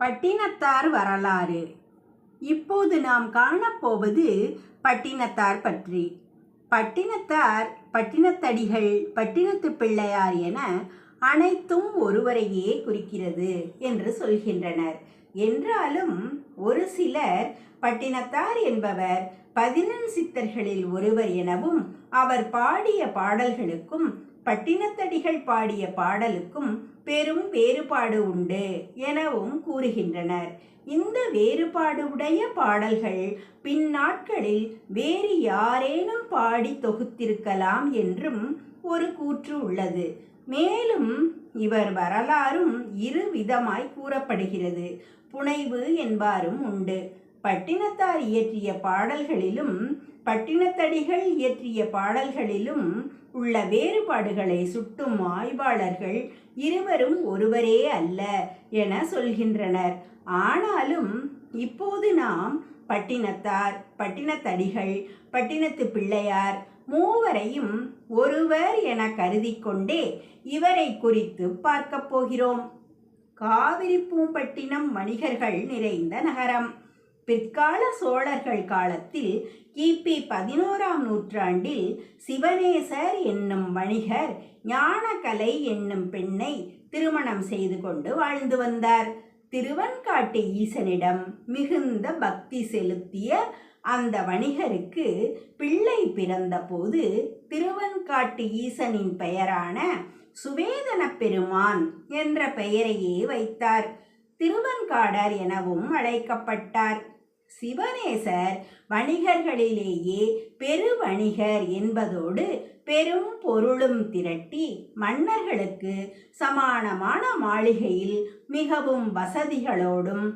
பட்டினத்தார் வரலாறு. இப்போது நாம் காணப்போவது பட்டினத்தார் பற்றி. பட்டினத்தார் பட்டினத்தடிகள் பட்டினத்து பிள்ளையார் என அனைத்தும் ஒருவரையே குறிக்கிறது என்று சொல்கின்றனர். என்றாலும் ஒரு சிலர் பட்டினத்தார் என்பவர் பதினெண் சித்தர்களில் ஒருவர் எனவும் அவர் பாடிய பாடல்களுக்கும் பட்டினத்தடிகள் பாடிய பாடலுக்கும் பெரும் வேறுபாடு உண்டு எனவும் கூறுகின்றனர். இந்த வேறுபாடு உடைய பாடல்கள் பின்னாட்களில் வேறு யாரேனும் பாடி தொகுத்திருக்கலாம் என்றும் ஒரு கூற்று உள்ளது. மேலும் இவர் வரலாறும் இரு விதமாய் கூறப்படுகிறது. புனைவு என்பாரும் உண்டு. பட்டினத்தார் இயற்றிய பாடல்களிலும் பட்டினத்தடிகள் இயற்றிய பாடல்களிலும் உள்ள வேறுபாடுகளை சுட்டும் ஆய்வாளர்கள் இருவரும் ஒருவரே அல்ல என சொல்கின்றனர். ஆனாலும் இப்போது நாம் பட்டினத்தார் பட்டினத்தடிகள் பட்டினத்து பிள்ளையார் மூவரையும் ஒருவர் என கருதி கொண்டே இவரை குறித்து பார்க்கப் போகிறோம். காவிரி பூம்பட்டினம் வணிகர்கள் நிறைந்த நகரம். பிற்கால சோழர்கள் காலத்தில் கிபி பதினோராம் நூற்றாண்டில் சிவனேசர் என்னும் வணிகர் ஞானகலை என்னும் பெண்ணை திருமணம் செய்து கொண்டு வாழ்ந்து வந்தார். திருவன்காட்டு ஈசனிடம் மிகுந்த பக்தி செலுத்திய அந்த வணிகருக்கு பிள்ளை பிறந்தபோது திருவன்காட்டு ஈசனின் பெயரான சுவேதன பெருமான் என்ற பெயரையே வைத்தார். திருவன்காடர் எனவும் அழைக்கப்பட்டார். சிவனேசர் வணிகர்களிலேயே பெருவணிகர் என்பதோடு பெரும் பொருளும் திரட்டி மன்னர்களுக்கு சமானமான மாளிகையில் மிகவும் வசதிகளோடும்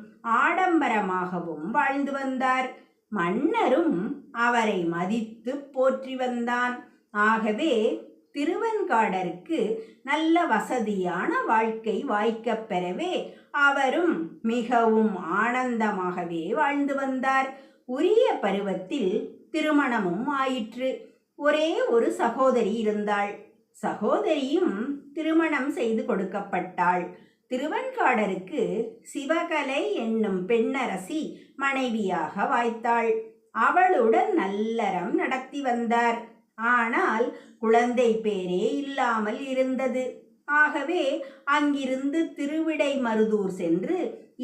ஆடம்பரமாகவும் வாழ்ந்து வந்தார். மன்னரும் அவரை மதித்து போற்றி வந்தான். ஆகவே திருவெண்காடருக்கு நல்ல வசதியான வாழ்க்கை வாய்க்கப் பெறவே அவரும் மிகவும் ஆனந்தமாகவே வாழ்ந்து வந்தார். உரிய பருவத்தில் திருமணமும் ஆயிற்று. ஒரே ஒரு சகோதரி இருந்தாள். சகோதரியும் திருமணம் செய்து கொடுக்கப்பட்டாள். திருவன்காடருக்கு சிவகலை என்னும் பெண்ணரசி மனைவியாக வாய்த்தாள். அவளுடன் நல்லறம் நடத்தி வந்தார். ஆனால் குழந்தை பேரே இல்லாமல் இருந்தது. ஆகவே அங்கிருந்து திருவிடை மருதூர் சென்று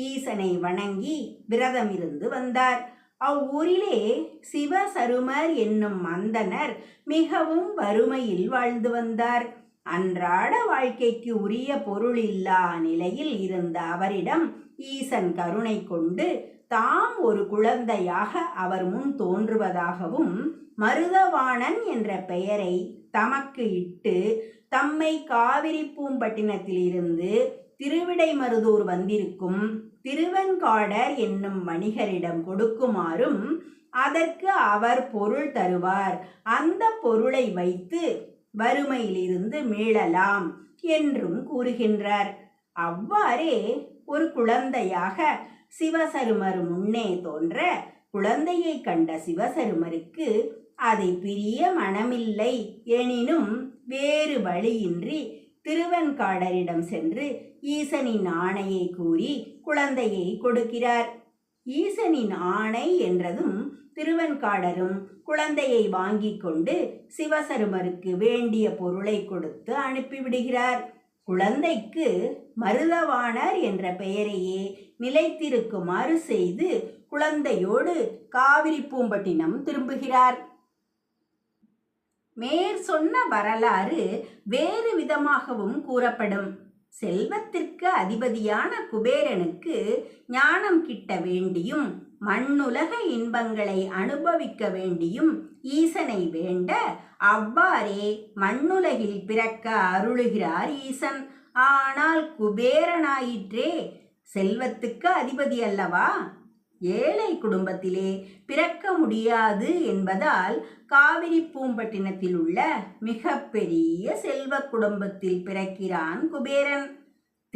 ஈசனை வணங்கி விரதம் இருந்து வந்தார். அவ்வூரிலே சிவசருமர் என்னும் மந்தனர் மிகவும் வறுமையில் வாழ்ந்து வந்தார். அன்றாட வாழ்க்கைக்கு உரிய பொருள் இல்லா நிலையில் இருந்த அவரிடம் ஈசன் கருணை கொண்டு தாம் ஒரு குழந்தையாக அவர் முன் தோன்றுவதாகவும் மருதவாணன் என்ற பெயரை தமக்கு இட்டு தம்மை காவிரி பூம்பட்டினத்திலிருந்து திருவிடைமருதூர் வந்திருக்கும் திருவெண்காடர் என்னும் வணிகரிடம் கொடுக்குமாறும் அதற்கு அவர் பொருள் தருவார். அந்த பொருளை வைத்து வறுமையிலிருந்து மீளலாம் என்றும் கூறுகின்றார். அவ்வாறே ஒரு குழந்தையாக சிவசருமர் முன்னே தோன்ற குழந்தையை கண்ட சிவசருமருக்கு அதை பிரிய மனமில்லை. எனினும் வேறு வழியின்றி திருவெண்காடரிடம் சென்று ஈசனின் ஆணையை கூறி குழந்தையை கொடுக்கிறார். ஈசனின் ஆணை என்றதும் திருவெண்காடரும் குழந்தையை வாங்கி கொண்டு சிவசருமருக்கு வேண்டிய பொருளை கொடுத்து அனுப்பிவிடுகிறார். குழந்தைக்கு மருதவாணர் என்ற பெயரையே நிலைத்திருக்குமாறு செய்து குழந்தையோடு காவிரி பூம்பட்டினம் திரும்புகிறார். மேற் சொன்ன வரலாறு வேறு விதமாகவும் கூறப்படும். செல்வத்திற்கு அதிபதியான குபேரனுக்கு ஞானம் கிட்ட வேண்டியும் மண்ணுலக இன்பங்களை அனுபவிக்க வேண்டியும் ஈசனை வேண்ட அவ்வாறே மண்ணுலகில் பிறக்க அருளுகிறார் ஈசன். ஆனால் குபேரனாயிற்றே செல்வத்துக்கு அதிபதி அல்லவா? ஏழை குடும்பத்திலே பிறக்க முடியாது என்பதால் காவிரி பூம்பட்டினத்தில் உள்ள மிக பெரிய செல்வ குடும்பத்தில் பிறக்கிறான் குபேரன்.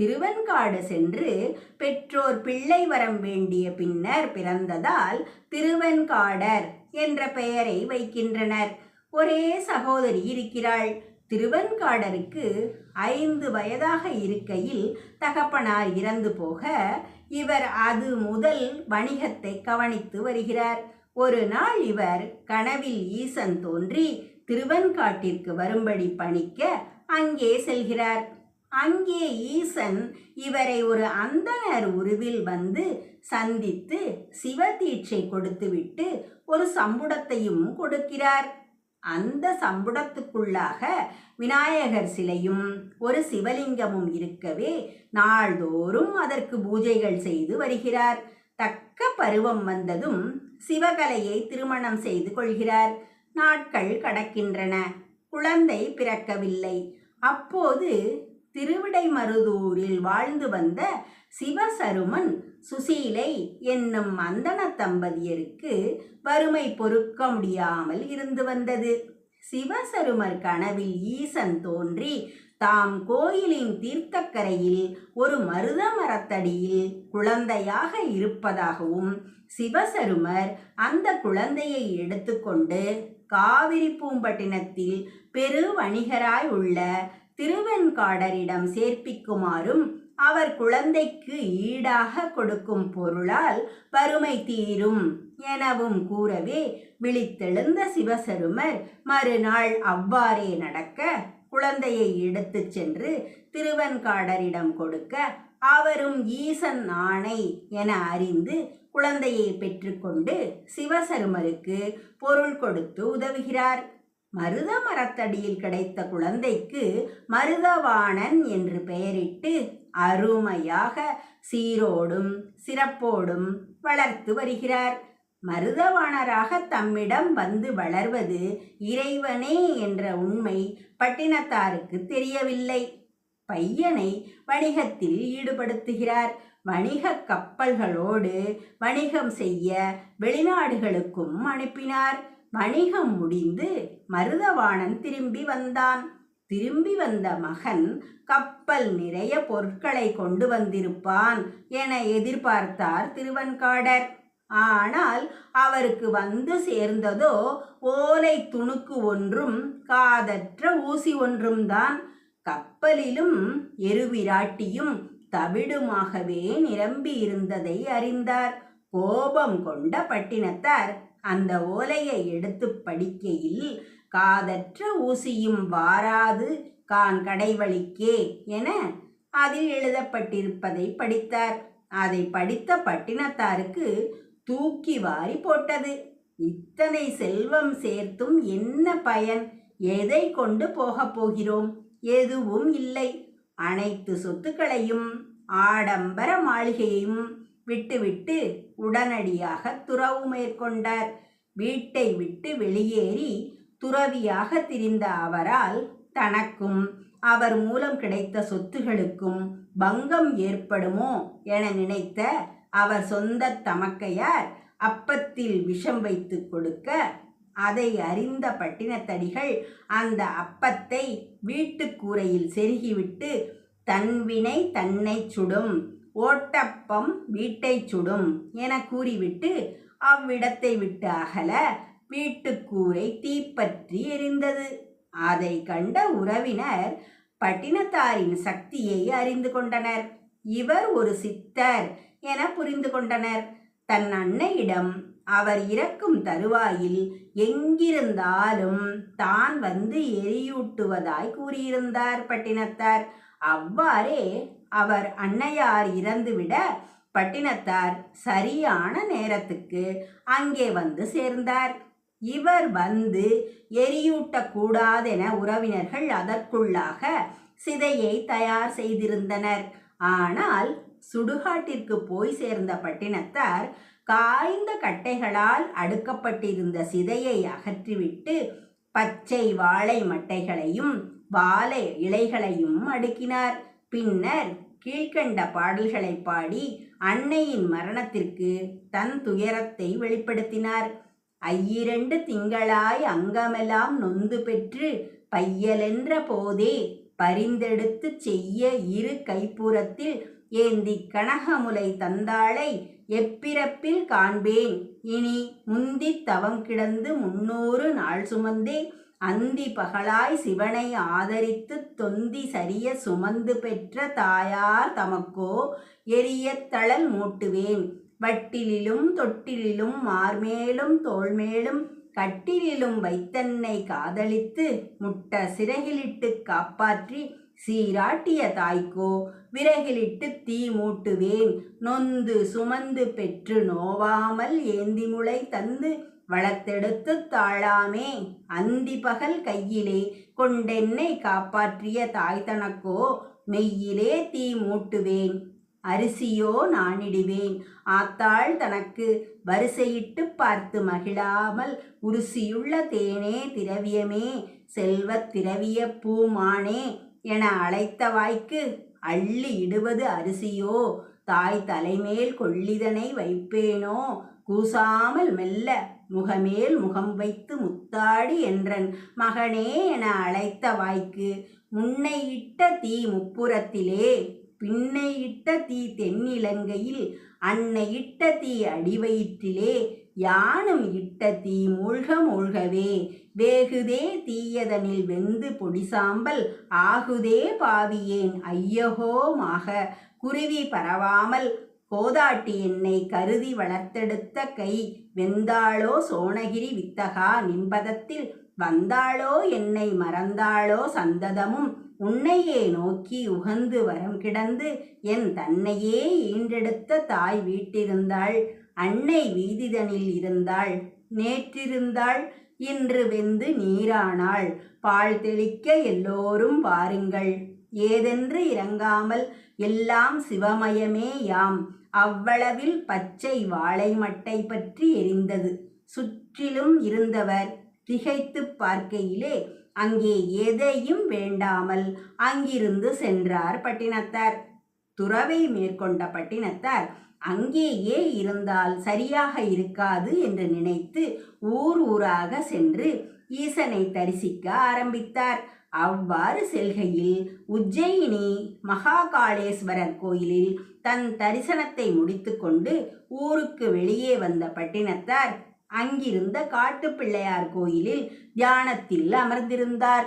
திருவெண்காடு சென்று பெற்றோர் பிள்ளை வரம் வேண்டிய பின்னர் பிறந்ததால் திருவெண்காடர் என்ற பெயரை வைக்கின்றனர். ஒரே சகோதரி இருக்கிறாள். திருவெண்காடருக்கு ஐந்து வயதாக இருக்கையில் தகப்பனார் இறந்து போக இவர் அது முதல் வணிகத்தை கவனித்து வருகிறார். ஒரு நாள் இவர் கனவில் ஈசன் தோன்றி திருவன்காட்டிற்கு வரும்படி பணிக்க அங்கே செல்கிறார். அங்கே ஈசன் இவரை ஒரு அந்தணர் உருவில் வந்து சந்தித்து சிவதீட்சை கொடுத்துவிட்டு ஒரு சம்புடத்தையும் கொடுக்கிறார். அந்த சம்புடத்துக்குள்ளாக விநாயகர் சிலையும் ஒரு சிவலிங்கமும் இருக்கவே நாள்தோறும் அதற்கு பூஜைகள் செய்து வருகிறார். தக்க பருவம் வந்ததும் சிவகலையை திருமணம் செய்து கொள்கிறார். நாட்கள் கடக்கின்றன. குழந்தை பிறக்கவில்லை. அப்போது திருவிடைமருதூரில் வாழ்ந்து வந்த சிவசருமன் சுசீலை என்னும் மந்தன தம்பதியருக்கு வறுமை பொறுக்க முடியாமல் இருந்து வந்தது. சிவசருமர் கனவில் ஈசன் தோன்றி தாம் கோயிலின் தீர்த்தக்கரையில் ஒரு மருத மரத்தடியில் குழந்தையாக இருப்பதாகவும் சிவசருமர் அந்த குழந்தையை எடுத்துக்கொண்டு காவிரி பூம்பட்டினத்தில் பெரு வணிகராய் உள்ள திருவெண்காடரிடம் சேர்ப்பிக்குமாறும் அவர் குழந்தைக்கு ஈடாக கொடுக்கும் பொருளால் வறுமை தீரும் எனவும் கூறவே விழித்தெழுந்த சிவசருமர் மறுநாள் அவ்வாறே நடக்க குழந்தையை எடுத்துச் சென்று திருவன்காடரிடம் கொடுக்க அவரும் ஈசன் ஆணை என அறிந்து குழந்தையை பெற்றுக்கொண்டு சிவசருமருக்கு பொருள் கொடுத்து உதவுகிறார். மருத மரத்தடியில் கிடைத்த குழந்தைக்கு மருதவாணன் என்று பெயரிட்டு அருமையாக சீரோடும் சிறப்போடும் வளர்த்து வருகிறார். மருதவாணராக தம்மிடம் வந்து வளர்வது இறைவனே என்ற உண்மை பட்டினத்தாருக்கு தெரியவில்லை. பையனை வணிகத்தில் ஈடுபடுத்துகிறார். வணிக கப்பல்களோடு வணிகம் செய்ய வெளிநாடுகளுக்கும் அனுப்பினார். வணிகம் முடிந்து மருதவாணன் திரும்பி வந்தான். திரும்பி வந்த மகன் கப்பல் நிறைய பொருட்களை கொண்டு வந்திருப்பான் என எதிர்பார்த்தார் திருவன்காடர். ஆனால் அவருக்கு வந்து சேர்ந்ததோ ஓலை துணுக்கு ஒன்றும் காதற்ற ஊசி ஒன்றும் தான் கப்பலிலும் எருவிராட்டியும் தவிடுமாகவே நிரம்பி இருந்ததை அறிந்தார். கோபம் கொண்ட பட்டினத்தார் அந்த ஓலையை எடுத்து படிக்கையில் காதற்ற ஊசியும் வாராது கான் கடைவழிக்கே என அதில் எழுதப்பட்டிருப்பதை படித்தார். அதை படித்த பட்டினத்தாருக்கு தூக்கி வாரி போட்டது. இத்தனை செல்வம் சேர்த்தும் என்ன பயன்? எதை கொண்டு போகப் போகிறோம்? எதுவும் இல்லை. அனைத்து சொத்துக்களையும் ஆடம்பர மாளிகையையும் விட்டுவிட்டு உடனடியாக துறவு மேற்கொண்டார். வீட்டை விட்டு வெளியேறி துறவியாக திரிந்த அவரால் தனக்கும் அவர் மூலம் கிடைத்த சொத்துகளுக்கும் பங்கம் ஏற்படுமோ என நினைத்த அவர் சொந்த தமக்கையார் அப்பத்தில் விஷம் வைத்து கொடுக்க அதை அறிந்த பட்டினத்தடிகள் அந்த அப்பத்தை வீட்டுக்கூரையில் செருகிவிட்டு தன்வினை தன்னை சுடும் ஓட்டப்பம் வீட்டை சுடும் என கூறிவிட்டு அவ்விடத்தை விட்டு அகல வீட்டுக்கூரை தீப்பற்றி எரிந்தது. அதை கண்ட உறவினர் பட்டினத்தாரின் சக்தியை அறிந்து கொண்டனர். இவர் ஒரு சித்தர் என புரிந்து கொண்டனர். தன் அன்னையிடம் அவர் இறக்கும் தருவாயில் எங்கிருந்தாலும் தான் வந்து எரியூட்டுவதாய் கூறியிருந்தார் பட்டினத்தார். அவ்வாறே அவர் அன்னையார் இறந்துவிட பட்டினத்தார் சரியான நேரத்துக்கு அங்கே வந்து சேர்ந்தார். இவர் வந்து எரியூட்டக்கூடாதென உறவினர்கள் அதற்குள்ளாக சிதையை தயார் செய்திருந்தனர். ஆனால் சுடுகாட்டிற்கு போய் சேர்ந்த பட்டினத்தார் காய்ந்த கட்டைகளால் அடுக்கப்பட்டிருந்த சிதையை அகற்றிவிட்டு பச்சை வாழை மட்டைகளையும் வாழை இலைகளையும் அடுக்கினார். பின்னர் கீழ்கண்ட பாடல்களை பாடி அன்னையின் மரணத்திற்கு தன் துயரத்தை வெளிப்படுத்தினார். ஐயிரண்டு திங்களாய் அங்கமெல்லாம் நொந்து பெற்று பையலென்ற போதே பரிந்தெடுத்து செய்ய இரு கைப்புறத்தில் ஏந்தி கனகமுலை தந்தாளை எப்பிறப்பில் காண்பேன். இனி முந்தித் தவம் கிடந்து முன்னூறு நாள் சுமந்தே அந்தி பகலாய் சிவனை ஆதரித்து தொந்தி சரிய சுமந்து பெற்ற தாயார் தமக்கோ எரியத்தளல் மூட்டுவேன். வட்டிலிலும் தொட்டிலிலும் மார்மேலும் தோள்மேலும் கட்டிலிலும் வைத்தன்னை காதலித்து முட்ட சிறகிலிட்டு காப்பாற்றி சீராட்டிய தாய்க்கோ விறகிலிட்டு தீ மூட்டுவேன். நொந்து சுமந்து பெற்று நோவாமல் ஏந்தி முளை தந்து வளர்த்தெடுத்து தாழாமே. அந்தி பகல் கையிலே கொண்டென்னை காப்பாற்றிய தாய் தனக்கோ மெய்யிலே தீ மூட்டுவேன். அரிசியோ நானிடுவேன் ஆத்தாள் தனக்கு வரிசையிட்டு பார்த்து மகிழாமல் உருசியுள்ள தேனே திரவியமே செல்வத் திரவிய பூமானே என அழைத்த வாய்க்கு அள்ளி இடுவது அரிசியோ தாய் தலைமேல் கொள்ளிதனை வைப்பேனோ கூசாமல் மெல்ல முகமேல் முகம் வைத்து முத்தாடி என்றன் மகனே என அழைத்த வாய்க்கு முன்னையிட்ட தீ முப்புறத்திலே பின்னை இட்ட தீ தென்னிலங்கையில் அன்னை இட்ட தீ அடிவயிற்றிலே யானும் இட்ட தீ மூழ்க மூழ்கவே. வேகுதே தீயதனில் வெந்து பொடிசாம்பல் ஆகுதே பாவியேன் ஐயகோமாக குருவி பரவாமல் கோதாட்டி என்னை கருதி வளர்த்தெடுத்த கை வெந்தாளோ சோனகிரி வித்தகா நின்பதத்தில் வந்தாளோ என்னை மறந்தாளோ சந்ததமும். உன்னையே நோக்கி உகந்து வரம் கிடந்து என் தன்னையே ஈண்டெடுத்த தாய் வீட்டிருந்தாள். அன்னை வீதிதனில் இருந்தாள். நேற்றிருந்தாள். இன்று வெந்து நீரானாள். பால் தெளிக்க எல்லோரும் பாருங்கள் ஏதென்று இறங்காமல் எல்லாம் சிவமயமே யாம். அவ்வளவில் பச்சை வாழை மட்டை பற்றி எரிந்தது. சுற்றிலும் இருந்தவர் திகைத்து பார்க்கையிலே அங்கே எதையும் வேண்டாமல் அங்கிருந்து சென்றார் பட்டினத்தார். துறவை மேற்கொண்ட பட்டினத்தார் அங்கேயே இருந்தால் சரியாக இருக்காது என்று நினைத்து ஊர் ஊராக சென்று ஈசனை தரிசிக்க ஆரம்பித்தார். அவ்வாறு செல்கையில் உஜ்ஜயினி மகாகாளேஸ்வரர் கோயிலில் தன் தரிசனத்தை முடித்துக்கொண்டு ஊருக்கு வெளியே வந்த பட்டினத்தார் அங்கிருந்த காட்டுப்பிள்ளையார் கோயிலில் தியானத்தில் அமர்ந்திருந்தார்.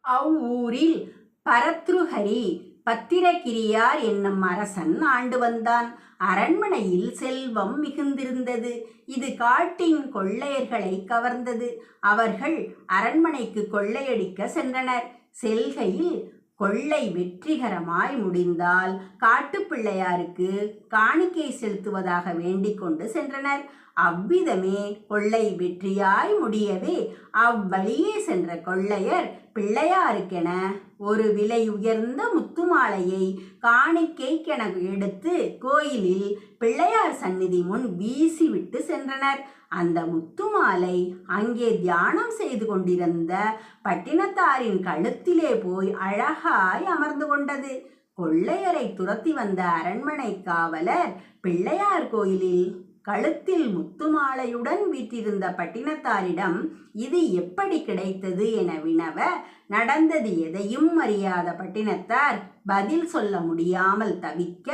அவ்வூரில் பரத்ருஹரி பத்திரகிரியார் என்னும் அரசன் ஆண்டு வந்தான். அரண்மனையில் செல்வம் மிகுந்திருந்தது. இது காட்டின் கொள்ளையர்களை கவர்ந்தது. அவர்கள் அரண்மனைக்கு கொள்ளையடிக்க சென்றனர். செல்கையில் கொள்ளை வெற்றிகரமாய் முடிந்தால் காட்டுப்பிள்ளையாருக்கு காணிக்கை செலுத்துவதாக வேண்டிக் கொண்டு சென்றனர். அவ்விதமே கொள்ளை வெற்றியாய் முடியவே அவ்வழியே சென்ற கொள்ளையர் பிள்ளையாருக்கென ஒரு விலை உயர்ந்த முத்துமாலையை காணிக்கைக்கென எடுத்து கோயிலில் பிள்ளையார் சந்நிதி முன் வீசிவிட்டு சென்றனர். அந்த முத்துமாலை அங்கே தியானம் செய்து கொண்டிருந்த பட்டினத்தாரின் கழுத்திலே போய் அழகாய் அமர்ந்து கொண்டது. கொள்ளையரை துரத்தி வந்த அரண்மனை காவலர் பிள்ளையார் கோயிலில் கழுத்தில் முத்துமாலையுடன் வீற்றிருந்த பட்டினத்தாரிடம் இது எப்படி கிடைத்தது? என வினவ நடந்தது எதையும் அறியாத பட்டினத்தார் பதில் சொல்ல முடியாமல் தவிக்க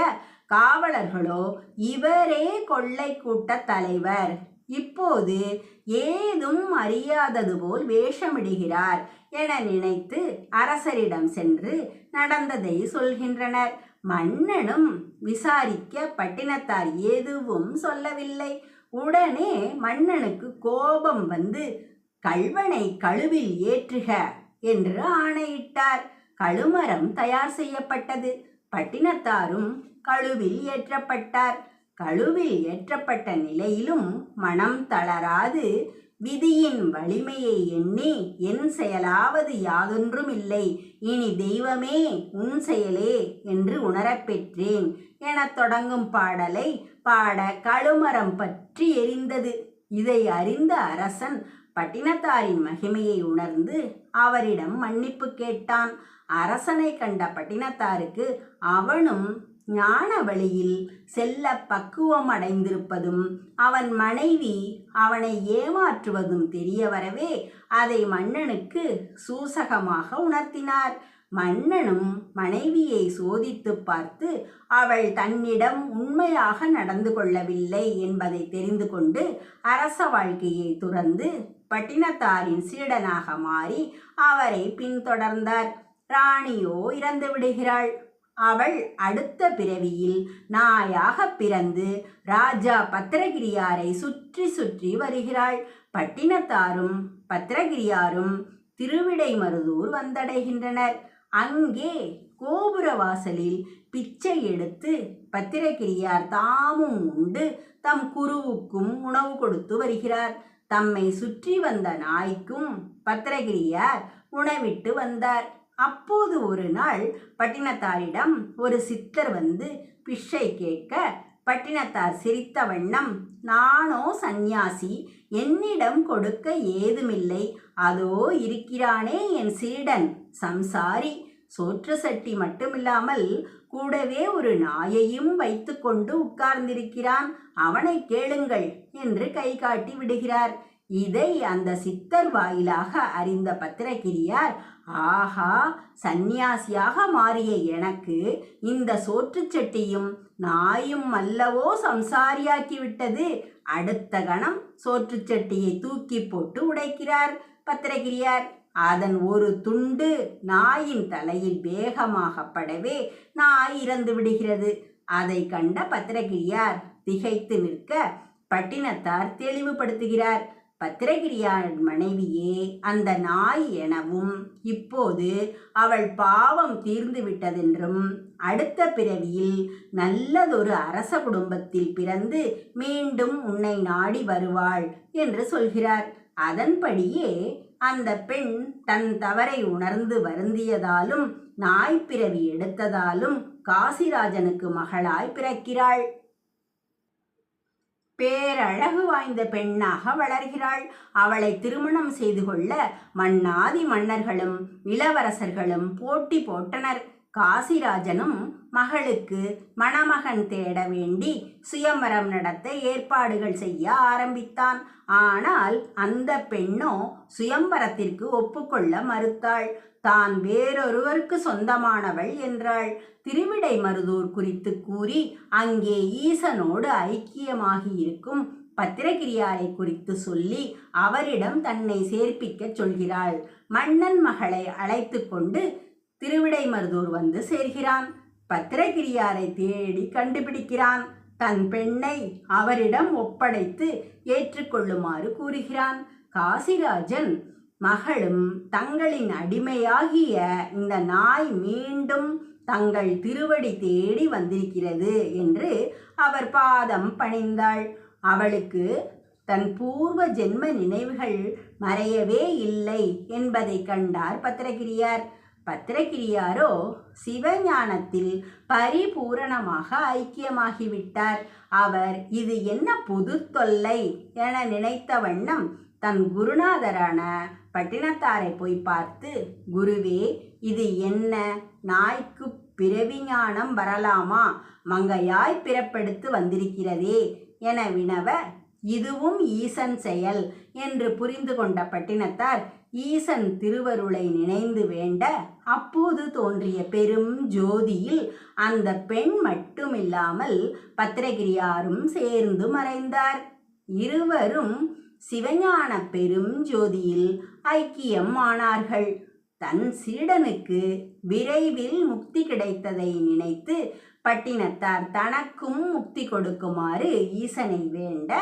காவலர்களோ இவரே கொள்ளை கூட்ட தலைவர். இப்போது ஏதும் அறியாதது போல் வேஷமிடுகிறார் என நினைத்து அரசரிடம் சென்று நடந்ததை சொல்கின்றனர். மன்னனும் விசாரிக்க பட்டினத்தார் எதுவும் சொல்லவில்லை. உடனே மன்னனுக்கு கோபம் வந்து கல்வனை கழுவில் ஏற்றுக என்று ஆணையிட்டார். கழுமரம் தயார் செய்யப்பட்டது. பட்டினத்தாரும் கழுவில் ஏற்றப்பட்டார். கழுவில் ஏற்றப்பட்ட நிலையிலும் மனம் தளராது. விதியின் வலிமையை எண்ணி என் செயலாவது யாதொன்றும் இல்லை இனி தெய்வமே உன் செயலே என்று உணரப்பெற்றேன் எனத் தொடங்கும் பாடலை பாட கழுமரம் பற்றி எரிந்தது. இதை அறிந்த அரசன் பட்டினத்தாரின் மகிமையை உணர்ந்து அவரிடம் மன்னிப்பு கேட்டான். அரசனை கண்ட பட்டினத்தாருக்கு அவனும் ஞான வழியில் செல்ல பக்குவம் அடைந்திருப்பதும் அவன் மனைவி அவனை ஏமாற்றுவதும் தெரிய வரவே அதை மன்னனுக்கு சூசகமாக உணர்த்தினார். மன்னனும் மனைவியை சோதித்து பார்த்து அவள் தன்னிடம் உண்மையாக நடந்து கொள்ளவில்லை என்பதை தெரிந்து கொண்டு அரச வாழ்க்கையை துறந்து பட்டினத்தாரின் சீடனாக மாறி அவரை பின்தொடர்ந்தார். ராணியோ இறந்து விடுகிறாள் அவள் அடுத்த பிறவியில் நாயாக பிறந்து ராஜா பத்திரகிரியாரை சுற்றி சுற்றி வருகிறாள். பட்டினத்தாரும் பத்திரகிரியாரும் திருவிடைமருதூர் வந்தடைகின்றனர். அங்கே கோபுர வாசலில் பிச்சை எடுத்து பத்திரகிரியார் தாமும் உண்டு தம் குருவுக்கும் உணவு கொடுத்து வருகிறார். தம்மை சுற்றி வந்த நாய்க்கும் பத்திரகிரியார் உணவிட்டு வந்தார். அப்போது ஒரு நாள் பட்டினத்தாரிடம் ஒரு சித்தர் வந்து பிஷை கேட்க பட்டினத்தார் சிரித்த வண்ணம். நானோ சந்நியாசி என்னிடம் கொடுக்க ஏதுமில்லை. அதோ இருக்கிறானே என் சீடன் சம்சாரி சோற்று சட்டி மட்டுமில்லாமல் கூடவே ஒரு நாயையும் வைத்துக்கொண்டு உட்கார்ந்திருக்கிறான். அவனை கேளுங்கள் என்று கை காட்டி விடுகிறார். இதை அந்த சித்தர் வாயிலாக அறிந்த பத்திரகிரியார் ஆஹா சந்நியாசியாக மாறிய எனக்கு இந்த சோற்றுச்சட்டியும் நாயும் அல்லவோ சம்சாரியாக்கிவிட்டது. அடுத்த கணம் சோற்றுச்சட்டியை தூக்கி போட்டு உடைக்கிறார் பத்திரகிரியார். அதன் ஒரு துண்டு நாயின் தலையில் வேகமாக படவே நாய் இறந்து விடுகிறது. அதை கண்ட பத்திரகிரியார் திகைத்து நிற்க பட்டினத்தார் தெளிவுபடுத்துகிறார். பத்திரகிரியார் மனைவியே அந்த நாய் எனவும் இப்போது அவள் பாவம் தீர்ந்து விட்டதென்றும் அடுத்த பிறவியில் நல்லதொரு அரச குடும்பத்தில் பிறந்து மீண்டும் உன்னை நாடி வருவாள் என்று சொல்கிறார். அதன்படியே அந்த பெண் தன் தவறை உணர்ந்து வருந்தியதாலும் நாய் பிறவி எடுத்ததாலும் காசிராஜனுக்கு மகளாய் பிறக்கிறாள். பேரழகு வாய்ந்த பெண்ணாக வளர்கிறாள். அவளை திருமணம் செய்து கொள்ள மன்னாதி மன்னர்களும் இளவரசர்களும் போட்டி போட்டனர். காசிராஜனும் மகளுக்கு மணமகன் தேட வேண்டி சுயம்பரம் நடத்த ஏற்பாடுகள் செய்ய ஆரம்பித்தான். ஆனால் அந்த பெண்ணோ சுயம்பரத்திற்கு ஒப்புக்கொள்ள மறுத்தாள். தான் வேறொருவருக்கு சொந்தமானவள் என்றாள். திருவிடை மருதூர் குறித்து கூறி அங்கே ஈசனோடு ஐக்கியமாகி இருக்கும் பத்திரகிரியாரை குறித்து சொல்லி அவரிடம் தன்னை சேர்ப்பிக்கச் சொல்கிறாள். மன்னன் மகளை அழைத்து கொண்டு திருவிடைமருதூர் வந்து சேர்கிறான். பத்திரகிரியாரை தேடி கண்டுபிடிக்கிறான். தன் பெண்ணை அவரிடம் ஒப்படைத்து ஏற்றுக்கொள்ளுமாறு கூறுகிறான். காசிராஜன் மகளும் தங்களின் அடிமையாகிய இந்த நாய் மீண்டும் தங்கள் திருவடி தேடி வந்திருக்கிறது என்று அவர் பாதம் பணிந்தாள். அவளுக்கு தன் பூர்வ ஜென்ம நினைவுகள் மறையவே இல்லை என்பதை கண்டார் பத்திரகிரியார் பத்திரகிரியாரோ சிவஞானத்தில் பரிபூரணமாக ஐக்கியமாகிவிட்டார். அவர் இது என்ன புது தொல்லை? என நினைத்த வண்ணம் தன் குருநாதரான பட்டினத்தாரை போய் பார்த்து குருவே இது என்ன? நாய்க்கு பிறவி ஞானம் வரலாமா? மங்கையாய் பிறப்பெடுத்து வந்திருக்கிறதே என வினவ இதுவும் ஈசன் செயல் என்று புரிந்து கொண்ட பட்டினத்தார் ஈசன் திருவருளை நினைந்து வேண்ட அப்போது தோன்றிய பெரும் ஜோதியில் அந்த பெண் மட்டுமில்லாமல் பத்திரகிரியாரும் சேர்ந்து மறைந்தார். இருவரும் சிவஞான பெரும் ஜோதியில் ஐக்கியம் ஆனார்கள். தன் சீடனுக்கு விரைவில் முக்தி கிடைத்ததை நினைத்து பட்டினத்தார் தனக்கும் முக்தி கொடுக்குமாறு ஈசனை வேண்ட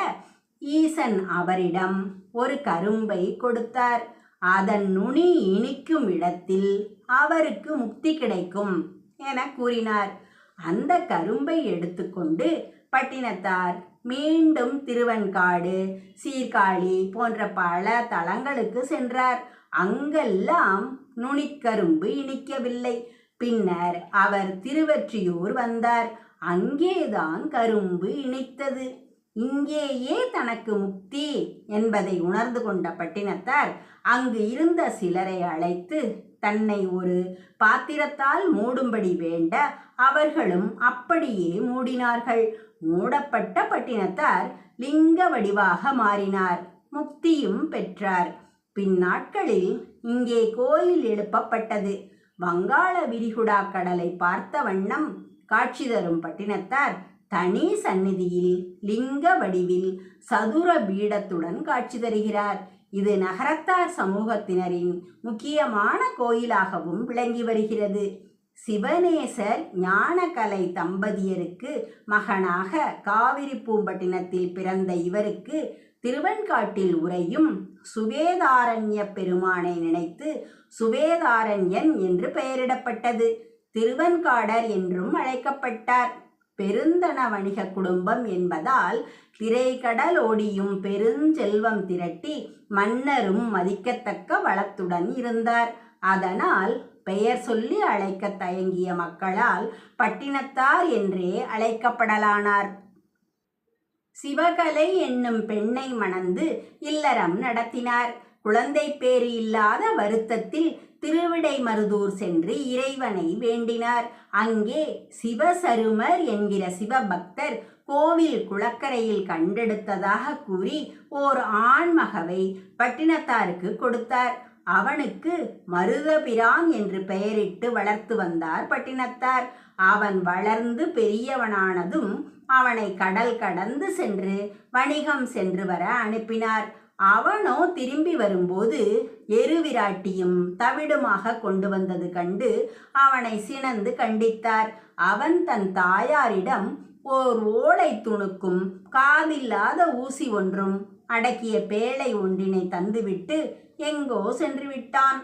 ஈசன் அவரிடம் ஒரு கரும்பை கொடுத்தார். அதன் நுனி இனிக்கும் இடத்தில் அவருக்கு முக்தி கிடைக்கும் என கூறினார். அந்த கரும்பை எடுத்துக்கொண்டு பட்டினத்தார் மீண்டும் திருவன்காடு சீர்காழி போன்ற பல தலங்களுக்கு சென்றார். அங்கெல்லாம் நுனிக்கரும்பு இனிக்கவில்லை. பின்னர் அவர் திருவற்றியூர் வந்தார். அங்கேதான் கரும்பு இணைத்தது. இங்கேயே தனக்கு முக்தி என்பதை உணர்ந்து கொண்ட பட்டினத்தார் அங்கு இருந்த சிலரை அழைத்து தன்னை ஒரு பாத்திரத்தால் மூடும்படி வேண்ட அவர்களும் அப்படியே மூடினார்கள். மூடப்பட்ட பட்டினத்தார் லிங்க வடிவாக மாறினார். முக்தியும் பெற்றார். பின்னாட்களில் இங்கே கோயில் எழுப்பப்பட்டது. வங்காள விரிகுடா கடலை பார்த்த வண்ணம் காட்சி தரும் பட்டினத்தார் தனி சந்நிதியில் லிங்க வடிவில் சதுர பீடத்துடன் காட்சி தருகிறார். இது நகரத்தார் சமூகத்தினரின் முக்கியமான கோயிலாகவும் விளங்கி வருகிறது. சிவநேசர் ஞானகலை தம்பதியருக்கு மகனாக காவிரி பூம்பட்டினத்தில் பிறந்த இவருக்கு திருவெண்காட்டில் உரையும் சுவேதாரண்ய பெருமானை நினைத்து சுவேதாரண்யன் என்று பெயரிடப்பட்டது. திருவெண்காடர் என்றும் அழைக்கப்பட்டார். பெருந்தன வணிக குடும்பம் என்பதால் திரைக்கடல் ஓடியும் பெருஞ்செல்வம் திரட்டி மன்னரும் மதிக்கத்தக்க வளத்துடன் இருந்தார். அதனால் பெயர் சொல்லி அழைக்க தயங்கிய மக்களால் பட்டினத்தார் என்றே அழைக்கப்படலானார். சிவகலை என்னும் பெண்ணை மணந்து இல்லறம் நடத்தினார். குழந்தை பேறு இல்லாத வருத்தத்தில் திருவிடை மருதூர் சென்று இறைவனை வேண்டினார். அங்கே சிவசருமர் என்கிற சிவபக்தர் கோவில் குளக்கரையில் கண்டெடுத்ததாக கூறி ஓர் ஆண்மகவை பட்டினத்தாருக்கு கொடுத்தார். அவனுக்கு மருதபிரான் என்று பெயரிட்டு வளர்த்து வந்தார் பட்டினத்தார். அவன் வளர்ந்து பெரியவனானதும் அவனை கடல் கடந்து சென்று வணிகம் சென்று வர அனுப்பினார். அவனோ திரும்பி வரும்போது எருவிராட்டியும் தவிடுமாக கொண்டு வந்தது கண்டு அவனை சினந்து கண்டித்தார். அவன் தன் தாயாரிடம் ஓர் ஓலை துணுக்கும் காதில்லாத ஊசி ஒன்றும் அடக்கிய பேழை ஒன்றினை தந்துவிட்டு எங்கோ சென்று விட்டான்.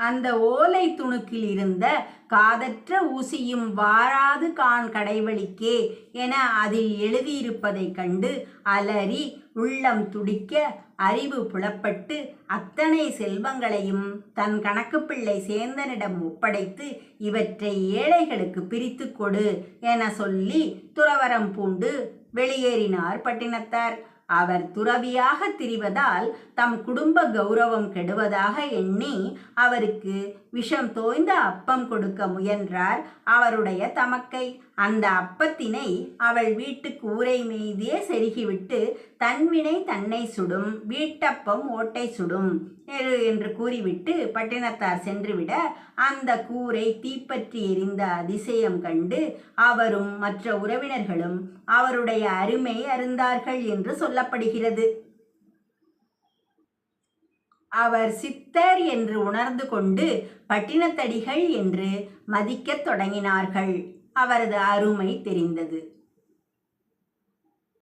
அந்த ஓலை துணுக்கில் இருந்த காதற்ற ஊசியும் வாராது கான் கடைவழிக்கே என அதில் எழுதியிருப்பதைக் கண்டு அலறி உள்ளம் துடிக்க அறிவு புலப்பட்டு அத்தனை செல்வங்களையும் தன் கணக்கு பிள்ளை சேந்தனிடம் ஒப்படைத்து இவற்றை ஏழைகளுக்கு பிரித்து கொடு என சொல்லி துறவரம் பூண்டு வெளியேறினார் பட்டினத்தார். அவர் துறவியாக திரிவதால் தம் குடும்ப கௌரவம் கெடுவதாக எண்ணி அவருக்கு விஷம் தோய்ந்த அப்பம் கொடுக்க முயன்றார் அவருடைய தமக்கை. அந்த அப்பத்தினை அவள் வீட்டு கூரை மீதே செருகிவிட்டு தன்வினை தன்னை சுடும் வீட்டப்பம் ஓட்டை சுடும் என்று கூறிவிட்டு பட்டினத்தார் சென்றுவிட அந்த கூரை தீப்பற்றி எரிந்த அதிசயம் கண்டு அவரும் மற்ற உறவினர்களும் அவருடைய அருமை அருந்தார்கள் என்று சொல்லப்படுகிறது. அவர் சித்தர் என்று உணர்ந்து கொண்டு பட்டினத்தடிகள் என்று மதிக்கத் தொடங்கினார்கள். அவரது அருமை தெரிந்தது.